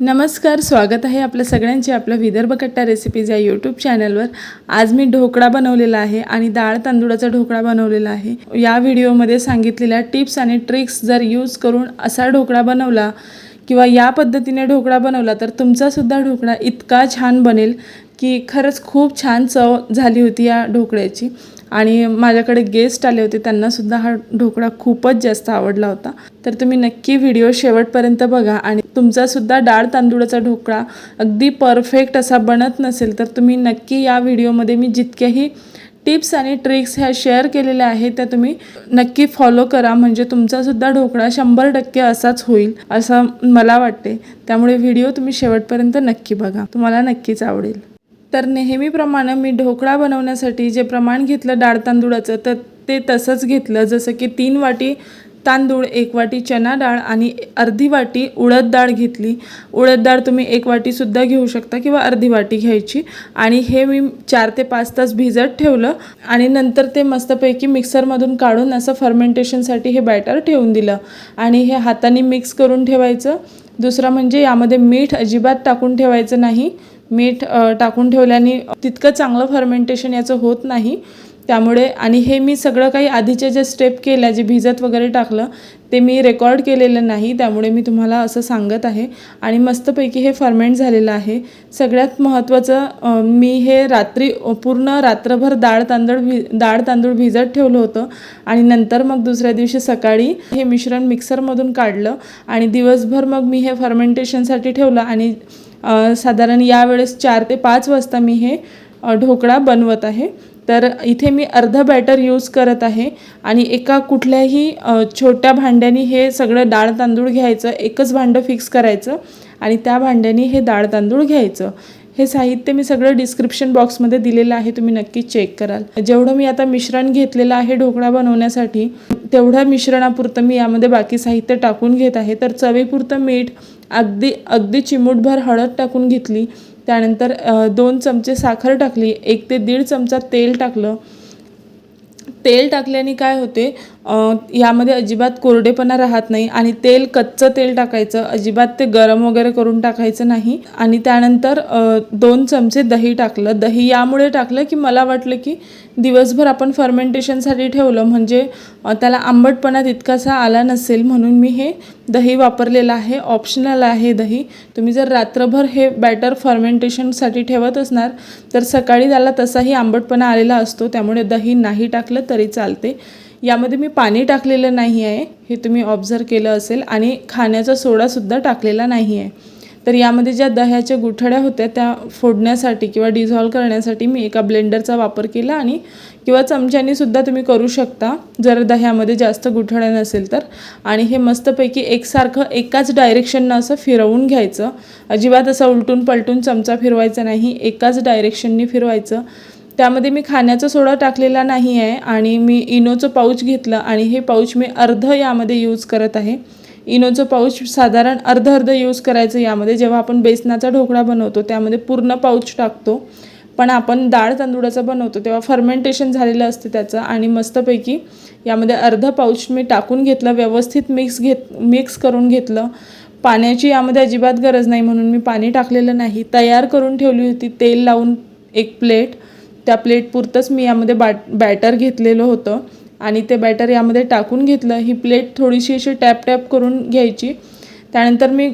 नमस्कार स्वागत आहे आपल्या सगळ्यांचे आपल्या विदर्भ कट्टा रेसिपीज या यूट्यूब चॅनलवर आज मी ढोकळा बनवलेला आहे आणि डाळ तांदूळाचा ढोकळा बनवलेला आहे. या व्हिडिओमध्ये सांगितलेल्या टिप्स आणि ट्रिक्स जर यूज करून असा ढोकळा बनवला किंवा या पद्धतीने ढोकळा बनवला तर तुमचासुद्धा ढोकळा इतका छान बनेल की खरंच खूप छान चव झाली होती या ढोकळ्याची. आणि माझ्याकडे गेस्ट आले होते त्यांनासुद्धा हा ढोकळा खूपच जास्त आवडला होता. तर तुम्ही नक्की व्हिडिओ शेवटपर्यंत बघा आणि तुमचासुद्धा डाळ तांदूळाचा ढोकळा अगदी परफेक्ट असा बनत नसेल तर तुम्ही नक्की या व्हिडिओमध्ये मी जितक्याही टिप्स आणि ट्रिक्स ह्या शेअर केलेल्या आहेत त्या तुम्ही नक्की फॉलो करा. म्हणजे तुमचासुद्धा ढोकळा शंभर टक्के असाच होईल असं मला वाटते. त्यामुळे व्हिडिओ तुम्ही शेवटपर्यंत नक्की बघा. तुम्हाला नक्कीच आवडेल. तर नेहमीप्रमाणे मी ढोकळा बनवण्यासाठी जे प्रमाण घेतलं डाळ तांदूळाचं तर ते तसंच घेतलं. जसं की तीन वाटी तांदूळ एक वाटी चना डाळ आणि अर्धी वाटी उडद डाळ घेतली. उडद डाळ तुम्ही एक वाटीसुद्धा घेऊ शकता किंवा अर्धी वाटी घ्यायची. आणि हे मी चार ते पाच तास भिजत ठेवलं आणि नंतर ते मस्तपैकी मिक्सरमधून काढून असं फर्मेंटेशनसाठी हे बॅटर ठेवून दिलं. आणि हे हाताने मिक्स करून ठेवायचं. दुसरं म्हणजे यामध्ये मीठ अजिबात टाकून ठेवायचं नाही. मीठ टाकून ठेवल्याने तितकं चांगलं फर्मेंटेशन याचं होत नाही. त्यामुळे आणि हे मी सगळं काही आधीच्या ज्या स्टेप केल्या जे भिजत वगैरे टाकलं ते मी रेकॉर्ड केलेलं नाही. त्यामुळे मी तुम्हाला असं सांगत आहे. आणि मस्तपैकी हे फर्मेंट झालेलं आहे. सगळ्यात महत्त्वाचं मी हे रात्री पूर्ण रात्रभर डाळ तांदूळ भि डाळ तांदूळ भिजत ठेवलं होतं. आणि नंतर मग दुसऱ्या दिवशी सकाळी हे मिश्रण मिक्सरमधून काढलं. आणि दिवसभर मग मी हे फर्मेंटेशनसाठी ठेवलं. आणि साधारण यावेळेस चार ते पाच वाजता मी हे ढोकळा बनवत आहे. तर इथे मी अर्ध बॅटर यूज करत आहे आणि एका कुठल्याही छोट्या भांड्याने हे सगळं डाळ तांदूळ घ्यायचं एकच भांडं फिक्स करायचं आणि त्या भांड्याने हे डाळ तांदूळ घ्यायचं. हे साहित्य मी सगळं डिस्क्रिप्शन बॉक्समध्ये दिलेलं आहे तुम्ही नक्की चेक कराल. जेवढं मी आता मिश्रण घेतलेलं आहे ढोकळा बनवण्यासाठी तेवढ्या मिश्रणापुरतं मी यामध्ये बाकी साहित्य टाकून घेत आहे. तर चवीपुरतं मीठ अगदी अगदी चिमूटभर हळद टाकून घेतली. त्यानंतर दोन चमचे साखर टाकली एक ते दीड चमचा तेल टाकलं. तेल टाकल्याने काय होते यामध्ये अजिबात कोरडेपणा राहत नाही आणि तेल कच्चं तेल टाकायचं अजिबात ते गरम वगैरे करून टाकायचं नाही. आणि त्यानंतर दोन चमचे दही टाकलं. दही यामुळे टाकलं की मला वाटलं की दिवसभर आपण फर्मेंटेशनसाठी ठेवलं म्हणजे त्याला आंबटपणा तितकासा आला नसेल म्हणून मी हे दही वापरलेलं आहे ऑप्शनल आहे दही. तुम्ही जर रात्रभर हे बॅटर फर्मेंटेशनसाठी ठेवत असणार तर सकाळी त्याला तसाही आंबटपणा आलेला असतो त्यामुळे दही नाही टाकलं तरी चालते. यामध्ये मी पाणी टाकलेलं नाही आहे हे तुम्ही ऑब्झर्व केलं असेल आणि खाण्याचा सोडासुद्धा टाकलेला नाही आहे तर यामध्ये ज्या दह्याच्या गुठळ्या होत्या त्या फोडण्यासाठी किंवा डिझॉल्व करण्यासाठी मी एका ब्लेंडरचा वापर केला आणि किंवा चमच्यानीसुद्धा तुम्ही करू शकता जर दह्यामध्ये जास्त गुठळ्या नसेल तर. आणि हे मस्तपैकी एकसारखं एकाच डायरेक्शननं असं फिरवून घ्यायचं. अजिबात असं उलटून पलटून चमचा फिरवायचा नाही एकाच डायरेक्शननी फिरवायचं. त्यामध्ये मी खाण्याचा सोडा टाकलेला नाही आहे आणि मी इनोचं पाऊच घेतलं आणि हे पाऊच मी अर्ध यामध्ये यूज करत आहे. इनोचं पाऊच साधारण अर्ध अर्ध यूज करायचं यामध्ये. जेव्हा आपण बेसनाचा ढोकळा बनवतो त्यामध्ये पूर्ण पाऊच टाकतो. पण आपण डाळ तांदुळाचा बनवतो तेव्हा फर्मेंटेशन झालेलं असते त्याचं. आणि मस्तपैकी यामध्ये अर्ध पाऊच मी टाकून घेतलं व्यवस्थित मिक्स घेत मिक्स करून घेतलं. पाण्याची यामध्ये अजिबात गरज नाही म्हणून मी पाणी टाकलेलं नाही. तयार करून ठेवली होती तेल लावून एक प्लेट त्या प्लेटपुरतंच मी यामध्ये बाट बॅटर घेतलेलं होतं. आणि ते बॅटर यामध्ये टाकून घेतलं. ही प्लेट थोडीशी अशी टॅप टॅप करून घ्यायची. त्यानंतर मी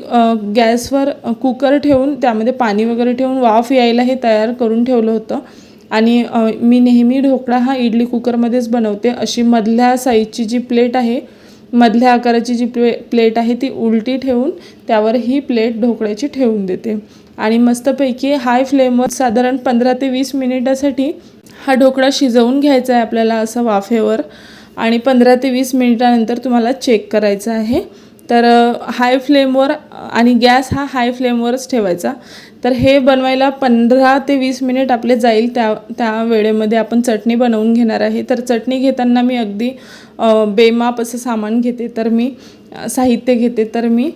गॅसवर कुकर ठेवून त्यामध्ये पाणी वगैरे ठेवून वाफ यायला हे तयार करून ठेवलं होतं. आणि मी नेहमी ढोकळा हा इडली कुकरमध्येच बनवते. अशी मधल्या साईजची जी प्लेट आहे मधल्या आकाराची जी प्ले प्लेट आहे ती उलटी ठेवून त्यावर ही प्लेट ढोकळ्याची ठेवून देते. आणि मस्तपैकी हाय फ्लेमवर साधारण पंधरा ते वीस मिनिटासाठी हा ढोकळा शिजवून घ्यायचा आहे आपल्याला असं वाफेवर. आणि पंधरा ते वीस मिनिटानंतर तुम्हाला चेक करायचं आहे. तर हाय फ्लेमवर आणि गॅस हा हाय फ्लेमवरच ठेवायचा. तर हे बनवायला पंधरा ते वीस मिनिट आपले जाईल त्या त्या वेळेमध्ये आपण चटणी बनवून घेणार आहे. तर चटणी घेताना मी अगदी बेमाप असं सामान घेते. तर मी साहित्य घेते. तर मी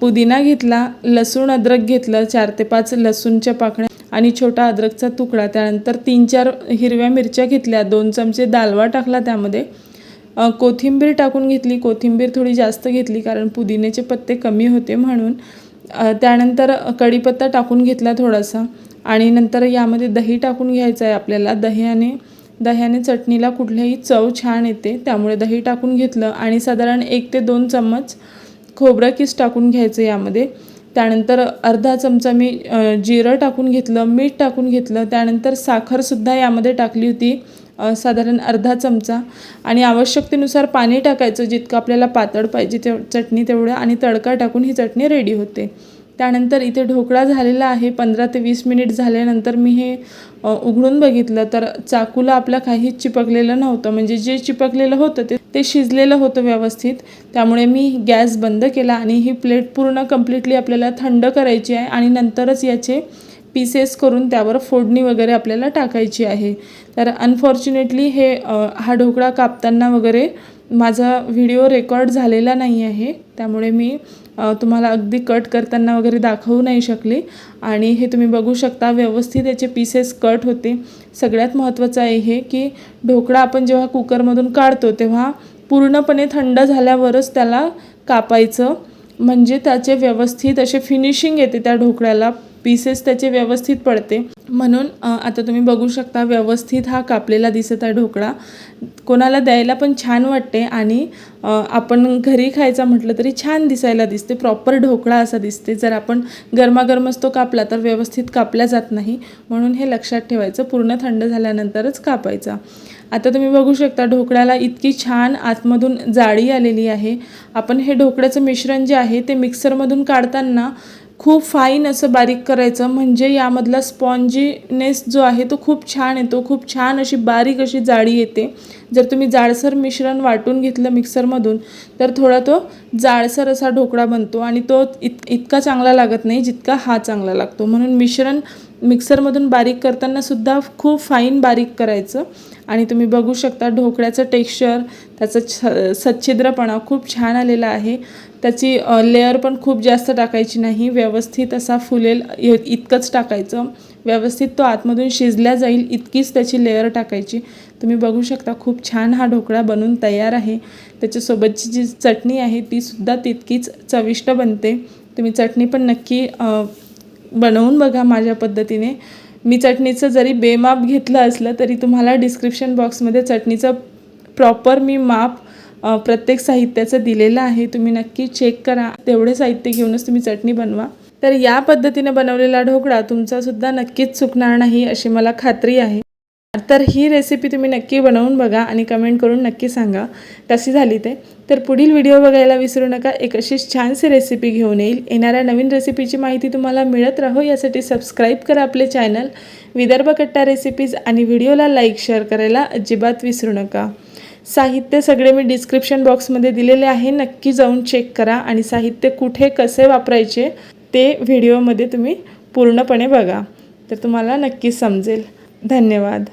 पुदिना घेतला लसूण अद्रक घेतलं चार ते पाच लसूणच्या पाकळ्या आणि छोटा अद्रकचा तुकडा त्यानंतर तीन चार हिरव्या मिरच्या घेतल्या दोन चमचे दालवा टाकला त्यामध्ये. कोथिंबीर टाकून घेतली कोथिंबीर थोडी जास्त घेतली कारण पुदिन्याचे पत्ते कमी होते म्हणून. त्यानंतर कढीपत्ता टाकून घेतला थोडासा आणि नंतर यामध्ये दही टाकून घ्यायचं आहे आपल्याला. दह्याने दह्याने चटणीला कुठल्याही चव छान येते त्यामुळे दही टाकून घेतलं. आणि साधारण एक ते दोन चम्मच खोबरं किस टाकून घ्यायचं यामध्ये. त्यानंतर अर्धा चमचा मी जिरं टाकून घेतलं मीठ टाकून घेतलं. त्यानंतर साखरसुद्धा यामध्ये टाकली होती साधारण अर्धा चमचा. आणि आवश्यकतेनुसार पाणी टाकायचं जितकं आपल्याला पातळ पाहिजे तेव चटणी तेवढं. आणि तडका टाकून ही चटणी रेडी होते. त्यानंतर इथे ढोकळा झालेला आहे. पंधरा ते वीस मिनिट झाल्यानंतर मी हे उघडून बघितलं. तर चाकूला आपल्या काहीच चिपकलेलं नव्हतं. म्हणजे जे चिपकलेलं होतं ते ते शिजलेलं होतं व्यवस्थित. त्यामुळे मी गॅस बंद केला आणि ही प्लेट पूर्ण कम्प्लिटली आपल्याला थंड करायची आहे आणि नंतरच याचे पीसेस करून त्यावर फोडणी वगैरे आपल्याला टाकायची आहे. तर अनफॉर्च्युनेटली हे हा ढोकळा कापताना वगैरे माझा व्हिडिओ रेकॉर्ड झालेला नाही आहे. त्यामुळे मी तुम्हाला अगदी कट करताना वगैरे दाखवू नाही शकली. आणि हे तुम्ही बघू शकता व्यवस्थित याचे पीसेस कट होते. सगळ्यात महत्त्वाचं आहे हे की ढोकळा आपण जेव्हा कुकरमधून काढतो तेव्हा पूर्णपणे थंड झाल्यावरच त्याला कापायचं. म्हणजे त्याचे व्यवस्थित असे फिनिशिंग येते त्या ढोकळ्याला. पीसेस त्याचे व्यवस्थित पडते. म्हणून आता तुम्ही बघू शकता व्यवस्थित हा कापलेला दिसत आहे ढोकळा. कोणाला द्यायला पण छान वाटते आणि आपण घरी खायचा म्हटलं तरी छान दिसायला दिसते. प्रॉपर ढोकळा असा दिसते. जर आपण गरमागरमच तो कापला तर व्यवस्थित कापला जात नाही. म्हणून हे लक्षात ठेवायचं. पूर्ण थंड झाल्यानंतरच कापायचा. आता तुम्ही बघू शकता ढोकळ्याला इतकी छान आतमधून जाळी आलेली आहे. आपण हे ढोकळ्याचं मिश्रण जे आहे ते मिक्सरमधून काढताना खूप फाईन असं बारीक करायचं. म्हणजे यामधला स्पॉन्जीनेस जो आहे तो खूप छान येतो. खूप छान अशी बारीक अशी जाळी येते. जर तुम्ही जाडसर मिश्रण वाटून घेतलं मिक्सरमधून तर थोडा तो जाडसर असा ढोकळा बनतो आणि तो इत इतका चांगला लागत नाही जितका हा चांगला लागतो. म्हणून मिश्रण मिक्सरमधून बारीक करताना सुद्धा खूप फाईन बारीक करायचं. आणि तुम्ही बघू शकता ढोकळ्याचं टेक्स्चर त्याचं छ सच्छिद्रपणा खूप छान आलेला आहे. त्याची लेअर पण खूप जास्त टाकायची नाही. व्यवस्थित असा फुलेल इतकंच टाकायचं. व्यवस्थित तो आतमधून शिजल्या जाईल इतकीच त्याची लेअर टाकायची. तुम्ही बघू शकता खूप छान हा ढोकळा बनून तयार आहे. त्याच्यासोबतची जी चटणी आहे तीसुद्धा तितकीच चविष्ट बनते. तुम्ही चटणी पण नक्की बनवून बघा माझ्या पद्धतीने. मी चटणीचं जरी बेमाप घेतलं असलं तरी तुम्हाला डिस्क्रिप्शन बॉक्समध्ये चटणीचं प्रॉपर मी माप प्रत्येक साहित्याचं दिलेलं आहे. तुम्ही नक्की चेक करा. तेवढे साहित्य घेऊनच तुम्ही चटणी बनवा. तर या पद्धतीने बनवलेला ढोकळा तुमचासुद्धा नक्कीच चुकणार नाही अशी मला खात्री आहे. तर ही रेसिपी तुम्ही नक्की बनवून बघा आणि कमेंट करून नक्की सांगा. कशी झाली ते? तर पुढील व्हिडिओ बघायला विसरू नका. एक अशीच छानशी रेसिपी घेऊन येईल. येणाऱ्या नवीन रेसिपीची माहिती तुम्हाला मिळत राहो. यासाठी सबस्क्राईब करा आपले चॅनल विदर्भ कट्टा रेसिपीज आणि व्हिडिओला लाईक शेअर करायला अजिबात विसरू नका. साहित्य सगळे मी डिस्क्रिप्शन बॉक्समध्ये दिलेले आहे. नक्की जाऊन चेक करा आणि साहित्य कुठे कसे वापरायचे ते व्हिडिओमध्ये तुम्ही पूर्णपणे बघा. तर तुम्हाला नक्की समजेल. धन्यवाद.